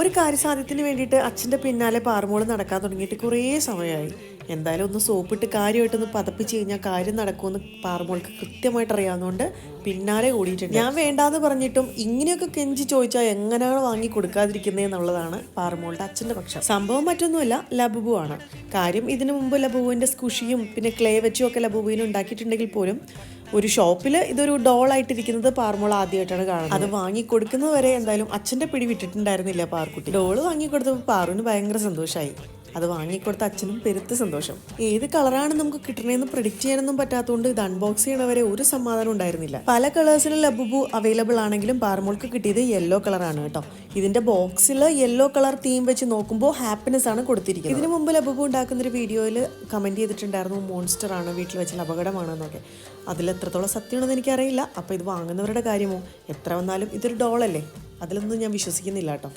ഒരു കാര്യസാധ്യത്തിന് വേണ്ടിയിട്ട് അച്ഛന്റെ പിന്നാലെ പാറുമോൾ നടക്കാൻ തുടങ്ങിയിട്ട് കുറേ സമയമായി. എന്തായാലും ഒന്ന് സോപ്പിട്ട് കാര്യമായിട്ടൊന്ന് പതപ്പിച്ച് കഴിഞ്ഞാൽ കാര്യം നടക്കുമെന്ന് പാറുമോൾക്ക് കൃത്യമായിട്ട് അറിയാവുന്നതുകൊണ്ട് പിന്നാലെ ഓടിയിട്ടുണ്ട്. ഞാൻ വേണ്ടാന്ന് പറഞ്ഞിട്ടും ഇങ്ങനെയൊക്കെ കെഞ്ചി ചോദിച്ചാൽ എങ്ങനെയാണ് വാങ്ങി കൊടുക്കാതിരിക്കുന്നത് എന്നുള്ളതാണ് പാറുമോളുടെ അച്ഛന്റെ പക്ഷം. സംഭവം മറ്റൊന്നുമല്ല ലബുബു ആണ് കാര്യം ഇതിനു മുമ്പ് ലബുബുവിന്റെ സ്കുഷിയും പിന്നെ ക്ലേ വെച്ചും ഒക്കെ ലബുബുവിന് ഉണ്ടാക്കിയിട്ടുണ്ടെങ്കിൽ പോലും ഒരു ഷോപ്പിൽ ഇതൊരു ഡോൾ ഡോളായിട്ടിരിക്കുന്നത് പാർമോൾ ആദ്യമായിട്ടാണ് കാണുന്നത്. അത് വാങ്ങി കൊടുക്കുന്നത് വരെ എന്തായാലും അച്ഛന്റെ പിടി വിട്ടിട്ടുണ്ടായിരുന്നില്ല പാർക്കുട്ടി. ഡോൾ വാങ്ങി കൊടുത്തപ്പോൾ പാറുവിന് ഭയങ്കര സന്തോഷമായി അത് വാങ്ങിക്കൊടുത്ത അച്ഛനും പെരുത്ത് സന്തോഷം. ഏത് കളറാണ് നമുക്ക് കിട്ടണേന്ന് പ്രിഡിക്റ്റ് ചെയ്യാനൊന്നും പറ്റാത്തതുകൊണ്ട് ഇത് അൺബോക്സ് ചെയ്യണവരെ ഒരു സമാധാനം ഉണ്ടായിരുന്നില്ല. പല കളേഴ്സിലും ലബുബു അവൈലബിൾ ആണെങ്കിലും പാർമോൾക്ക് കിട്ടിയത് യെല്ലോ കളറാണ് കേട്ടോ. ഇതിന്റെ ബോക്സിൽ യെല്ലോ കളർ തീം വെച്ച് നോക്കുമ്പോൾ ഹാപ്പിനെസ് ആണ് കൊടുത്തിരിക്കുന്നത്. ഇതിനു മുമ്പ് ലബുബു ഉണ്ടാക്കുന്ന ഒരു വീഡിയോയിൽ കമന്റ് ചെയ്തിട്ടുണ്ടായിരുന്നു മോൺസ്റ്റർ ആണ് വീട്ടിൽ വെച്ചാൽ അപകടമാണെന്നൊക്കെ. അതിൽ എത്രത്തോളം സത്യമാണെന്ന് എനിക്കറിയില്ല. അപ്പൊ ഇത് വാങ്ങുന്നവരുടെ കാര്യമോ? എത്ര വന്നാലും ഇതൊരു ഡോളല്ലേ അതിലൊന്നും ഞാൻ വിശ്വസിക്കുന്നില്ല കേട്ടോ.